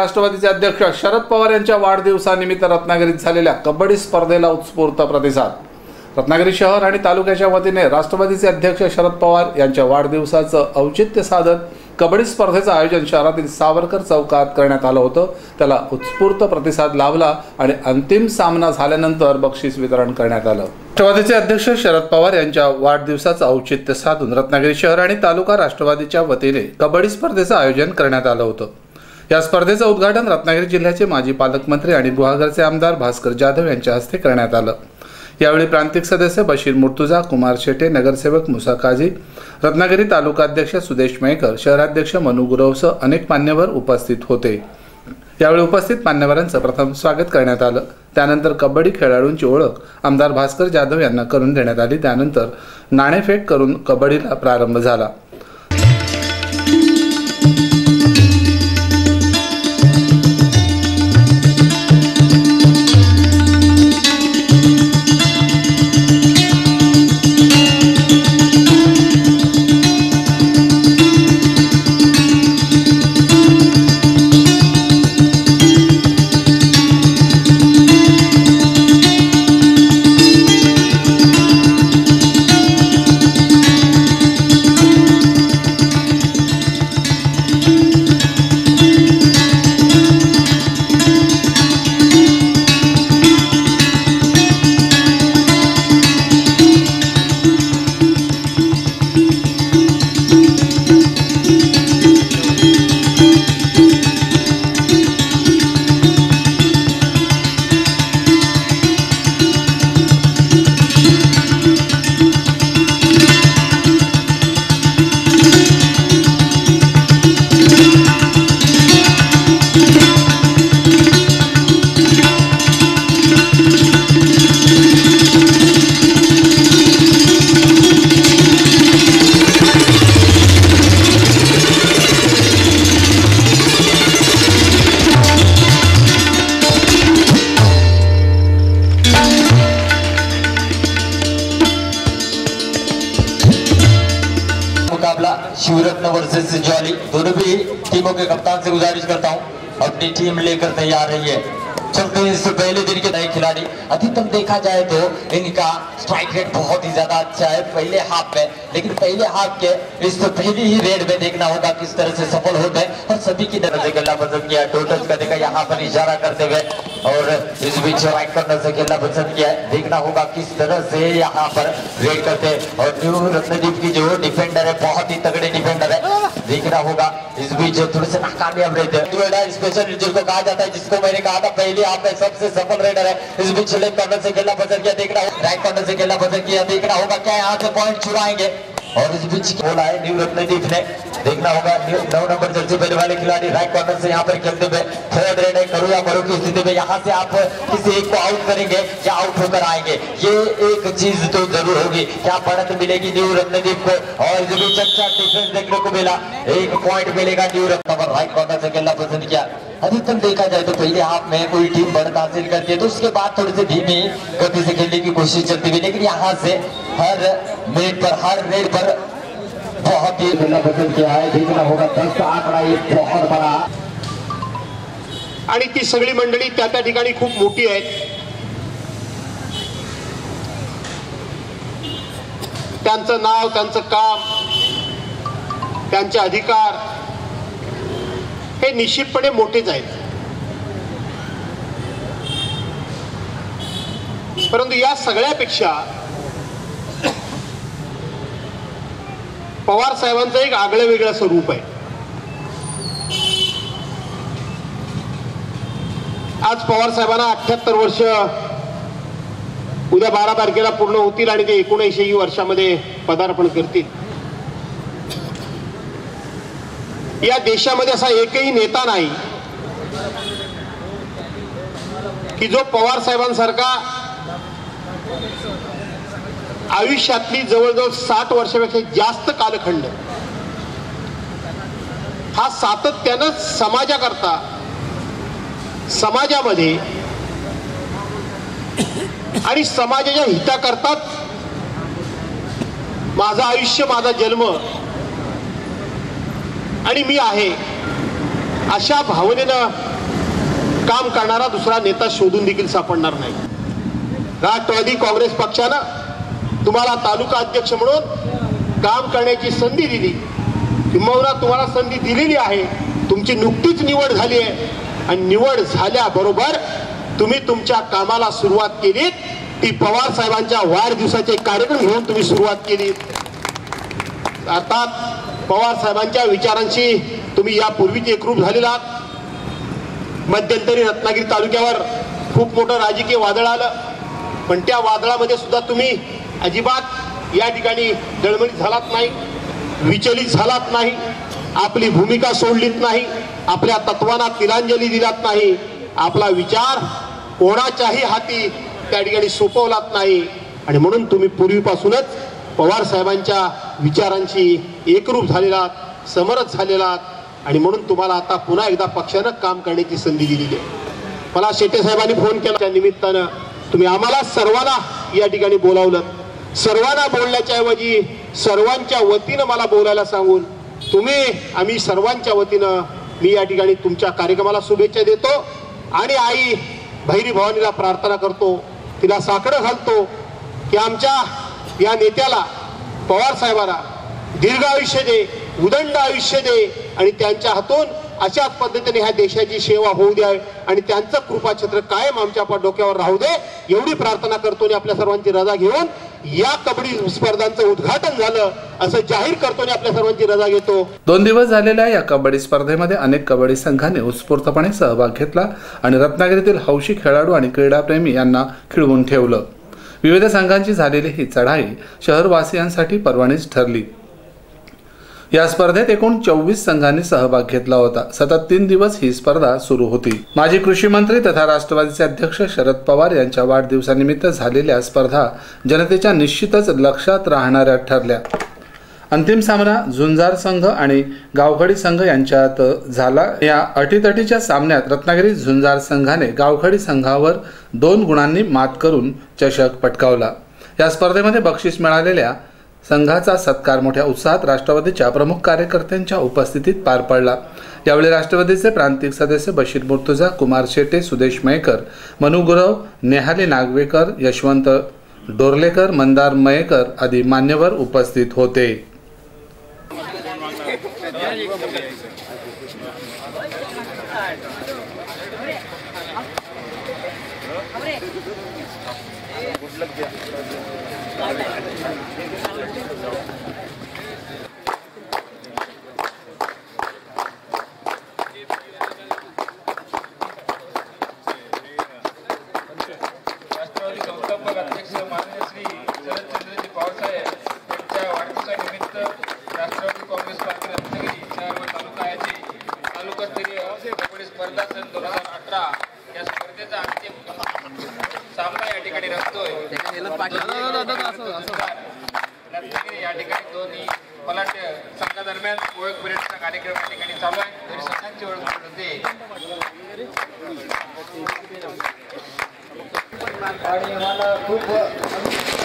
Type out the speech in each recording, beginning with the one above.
राष्ट्रवादीचे अध्यक्ष शरद पवार यांच्या वाढदिवसानिमित्त रत्नागिरीत झालेल्या कबड्डी स्पर्धेला उत्स्फूर्त प्रतिसाद. रत्नागिरी शहर आणि तालुक्याच्या वतीने राष्ट्रवादीचे अध्यक्ष शरद पवार यांच्या वाढदिवसाचं औचित्य साधत कबड्डी स्पर्धेचं आयोजन शहरातील सावरकर चौकात करण्यात आलं होतं. त्याला उत्स्फूर्त प्रतिसाद लाभला आणि अंतिम सामना झाल्यानंतर बक्षीस वितरण करण्यात आलं. राष्ट्रवादीचे अध्यक्ष शरद पवार यांच्या वाढदिवसाचं औचित्य साधून रत्नागिरी शहर आणि तालुका राष्ट्रवादीच्या वतीने कबड्डी स्पर्धेचं आयोजन करण्यात आलं होतं. या स्पर्धेचं उद्घाटन रत्नागिरी जिल्ह्याचे माजी पालकमंत्री आणि गुहागरचे आमदार भास्कर जाधव यांच्या हस्ते करण्यात आलं. यावेळी प्रांतिक सदस्य बशीर मुर्तुजा कुमार शेटे नगरसेवक मुसा काझी रत्नागिरी तालुकाध्यक्ष सुदेश मयेकर शहराध्यक्ष मनु गुरवसह अनेक मान्यवर उपस्थित होते. यावेळी उपस्थित मान्यवरांचं प्रथम स्वागत करण्यात आलं. त्यानंतर कबड्डी खेळाडूंची ओळख आमदार भास्कर जाधव यांना करून देण्यात आली. त्यानंतर नाणेफेक करून कबड्डीला प्रारंभ झाला. शिवरत्न वर्सेस जॉली दोनों भी टीमों के कप्तान से गुजारिश करता हूँ। अपनी टीम लेकर तैयार रही है चलते हैं इस पहले दिन के नए खिलाड़ी। अधिकतम देखा जाए तो इनका स्ट्राइक रेट बहुत ही ज़्यादा अच्छा है, पहले हाफ़ में। लेकिन पहले हाफ़ के इस पहली ही रेड में देखना होगा किस तरह से सफल होते हैं। और सभी की तरह से खेलना पसंद किया टोटल का देखा यहाँ पर इशारा करते हुए और इस बीच कॉर्नर से खेलना पसंद किया देखना होगा किस तरह से यहाँ पर रेड करते और न्यू रत्नदीप की जो डिफेंडर है, बहुत ही तगड़े डिफेंडर है। देखना होगा इस बीच थोड़े से नाकामयाब हैं। स्पेशल जिसको कहा जाता है, जिसको मैंने कहा था, पहले आप में सबसे सफल रेडर है। इस बीच लेफ़्ट कॉर्नर से खेलना पसंद किया, देखना राइट कॉर्नर से खेलना पसंद किया, देखना होगा। क्या यहाँ से पॉइंट चुराएँगे और इस बीच बोला है न्यू रत्नदीप ने देखना होगा न्यू- नौ नंबर जर्सी पहले वाले खिलाड़ी राइट कॉर्नर से यहाँ पर खेलते हुए थर्ड रेड है करो या मरो की स्थिति में यहाँ से आप किसी एक को आउट करेंगे या आउट होकर आएँगे। ये एक चीज़ तो ज़रूर होगी, क्या बढ़त मिलेगी न्यू रत्नदीप को? और इस बीच अच्छा डिफेंस देखने को मिला, एक पॉइंट मिलेगा न्यू रत्न राइट कॉर्नर से खेलना पसंद किया। अधिकतम देखा जाए तो पहले हाफ में कोई टीम बढ़त हासिल करती है तो उसके बाद थोड़ी सी धीमी गति से खेलने की कोशिश चलती हुई लेकिन यहाँ से हर मिनट पर हर रेड पर बहुत ही खेलना पसंद किया है। देखना होगा दस का आंकड़ा ये बहुत बड़ा। आणि ती सगळी मंडळी त्या त्या ठिकाणी खूप मोठी आहेत. त्यांचं नाव त्यांचं काम त्यांचे अधिकार हे निश्चितपणे मोठेच आहेत. परंतु या सगळ्यापेक्षा पवार साहेबांचं एक आगळं वेगळं स्वरूप आहे. आज पवार साहेबांना अठ्याहत्तर वर्ष उद्या बारा तारखेला पूर्ण होतील आणि ते एकोणऐंशी वर्षामध्ये पदार्पण करतील. या देशामध्ये असा एकही नेता नाही की जो पवार साहेबांसारखा आयुष्यातली जवळजवळ साठ वर्षापेक्षा जास्त कालखंड हा सातत्यानं समाजाकरता समाजामध्ये आणि समाजाच्या हिताकरताच माझा आयुष्य माझा जन्म आणि मी आहे. अशा भावनेनं काम करणारा दुसरा नेता शोधून देखील सापडणार नाही. राष्ट्रवादी काँग्रेस पक्षानं तुम्हाला तालुका अध्यक्ष म्हणून काम करण्याची संधी दिली. किंबहुना तुम्हाला संधी दिलेली आहे. तुमची नुकतीच निवड झाली आहे. आणि निवड झाल्याबरोबर तुम्ही तुमच्या कामाला सुरुवात केली ती पवार साहेबांच्या वाढदिवसाचे कार्यक्रम घेऊन तुम्ही सुरुवात केली अर्थात पवार साहेबांच्या विचारांशी तुम्ही यापूर्वीच एकरूप झालेला आहात. मध्यंतरी रत्नागिरी तालुक्यावर खूप मोठं राजकीय वादळ आलं. पण त्या वादळामध्ये सुद्धा तुम्ही अजिबात या ठिकाणी दळमळीत झालात नाही विचलित झालात नाही आपली भूमिका सोडलीत नाही आपल्या तत्वांना तिलांजली दिलात नाही आपला विचार कोणाच्याही हाती त्या ठिकाणी सोपवलात नाही. आणि म्हणून तुम्ही पूर्वीपासूनच पवार साहेबांच्या विचारांशी एकरूप झालेला समरस झालेला आणि म्हणून तुम्हाला आता पुन्हा एकदा पक्षानं काम करण्याची संधी दिलेली आहे. मला शेट्टे साहेबांनी फोन केला. त्या निमित्तानं तुम्ही आम्हाला सर्वांना या ठिकाणी बोलावलं. सर्वांना बोलण्याच्या ऐवजी सर्वांच्या वतीनं मला बोलायला सांगून तुम्ही आम्ही सर्वांच्या वतीनं मी या ठिकाणी तुमच्या कार्यक्रमाला शुभेच्छा देतो आणि आई भैरी भवानीला प्रार्थना करतो. तिला साकडं घालतो की आमच्या या नेत्याला पवार साहेबांना दीर्घ आयुष्य दे उदंड आयुष्य दे आणि त्यांच्या हातून अशा पद्धतीने ह्या देशाची सेवा होऊ द्या आणि त्यांचं कृपाछत्र कायम आमच्या डोक्यावर राहू दे. एवढी प्रार्थना करतो आणि आपल्या सर्वांची रजा घेऊन या कबड्डी स्पर्धांचं उद्घाटन झालं असं जाहीर करतो आणि आपल्या सर्वांची रजा घेतो. दोन दिवस झालेल्या या कबड्डी स्पर्धेमध्ये अनेक कबड्डी संघाने उत्स्फूर्तपणे सहभाग घेतला आणि रत्नागिरीतील हौशी खेळाडू आणि क्रीडाप्रेमी यांना खिळवून ठेवलं. विविध संघांची झालेली ही चढाई शहरवासियांसाठी परवानीच ठरली. या स्पर्धेत एकूण चोवीस संघांनी सहभाग घेतला होता. सतत तीन दिवस ही स्पर्धा सुरू होती. माजी कृषी मंत्री तथा राष्ट्रवादीचे अध्यक्ष शरद पवार यांच्या वाढदिवसानिमित्त झालेल्या स्पर्धा जनतेच्या निश्चितच लक्षात राहणाऱ्या ठरल्या. अंतिम सामना झुंजार संघ आणि गावखडी संघ यांच्यात झाला. या अटीतटीच्या सामन्यात रत्नागिरी झुंजार संघाने गावखडी संघावर दोन गुणांनी मात करून चषक पटकावला. या स्पर्धेमध्ये बक्षीस मिळालेल्या संघाचा सत्कार मोठ्या उत्साहात राष्ट्रवादीच्या प्रमुख कार्यकर्त्यांच्या उपस्थितीत पार पडला. यावेळी राष्ट्रवादीचे प्रांतिक सदस्य बशीर मुर्तुजा कुमार शेटे सुदेश मयेकर मनु गुरव नेहाली नागवेकर यशवंत डोरलेकर मंदार मयेकर आदी मान्यवर उपस्थित होते राष्ट्रवादी संस्थापक अध्यक्ष माननीय श्री शरदचंद्रजी पवारसाहेब यांच्या वाढदिवसानिमित्त राष्ट्रवादी काँग्रेस पार्टी रत्नागिरी शहर व तालुका याची तालुकास्तरीय कबड्डी स्पर्धा सन दोन हजार अठरा या स्पर्धेचा अंतिम सामना या ठिकाणी रंगतोय. या ठिकाणी दोन्ही पलाट संघादरम्यान ओळख परेडचा कार्यक्रम या ठिकाणी चालू आहे. तरी संघांची ओळख होते. आणि मला खूप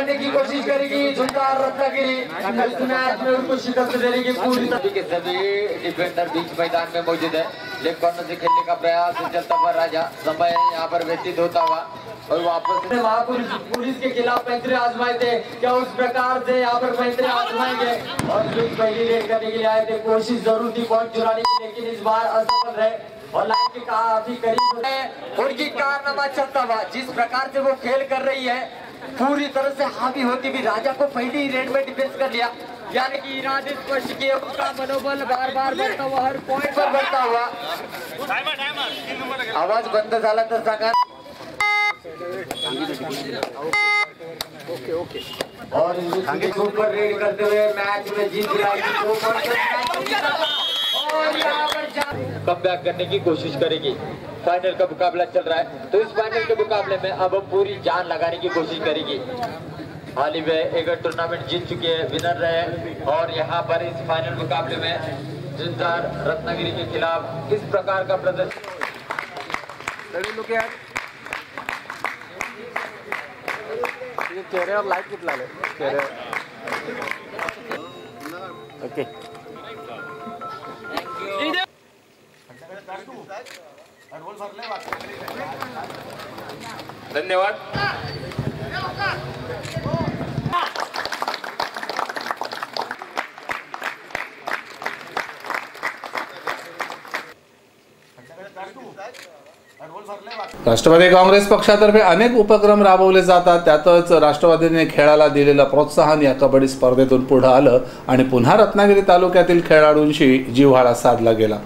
बनने की कोशिश करेगी झुंझार रत्नागिरी इस मैच में उनको शिकस्त देने की पूरी के सभी डिफेंडर बीच मैदान में मौजूद है। कॉर्नर से खेलने का प्रयास चलता हुआ राजा समय यहाँ पर व्यतीत होता हुआ और वापस वहाँ पुलिस के खिलाफ पैंतरे आजमाए थे क्या उस प्रकार से यहाँ पर पैंतरे आजमाएँगे? और लुक पहली रेड करने के लिए आए थे कोशिश ज़रूर थी पॉइंट चुराने की लेकिन इस बार असफल रहे और लाइन के काफ़ी करीब उनकी कारनामा चलता हुआ जिस प्रकार से वो खेल कर रही है पूरी तरह से हावी होती भी राजा को पहले ही रेड में डिफेंस कर लिया। यानी कि इरादे स्पष्ट किए उसका मनोबल बार बार बढ़ता हुआ, हर पॉइंट पर बढ़ता हुआ। आवाज़ बंद झाला तर सांगा और इसके ऊपर रेड करते हुए मैच में जीत और जा- कम बैक करने की कोशिश करेगी। फाइनल का मुकाबला चल रहा है। तो इस फाइनल के मुकाबले में अब वो पूरी जान लगाने की कोशिश करेगी। हाल ही में एक टूर्नामेंट जीत चुके हैं विनर रहे और यहाँ पर इस फाइनल मुकाबले में जिंजार रत्नागिरी के खिलाफ इस प्रकार का प्रदर्शन चेहऱ्यावर लाईट कुठला आलं चेहऱ्यावर ओके धन्यवाद. राष्ट्रवादी काँग्रेस पक्षातर्फे अनेक उपक्रम राबवले जातात. त्यातच राष्ट्रवादीने खेळाला दिलेलं प्रोत्साहन या कबड्डी स्पर्धेतून पुढे आलं आणि पुन्हा रत्नागिरी तालुक्यातील खेळाडूंशी जिव्हाळा साधला गेला.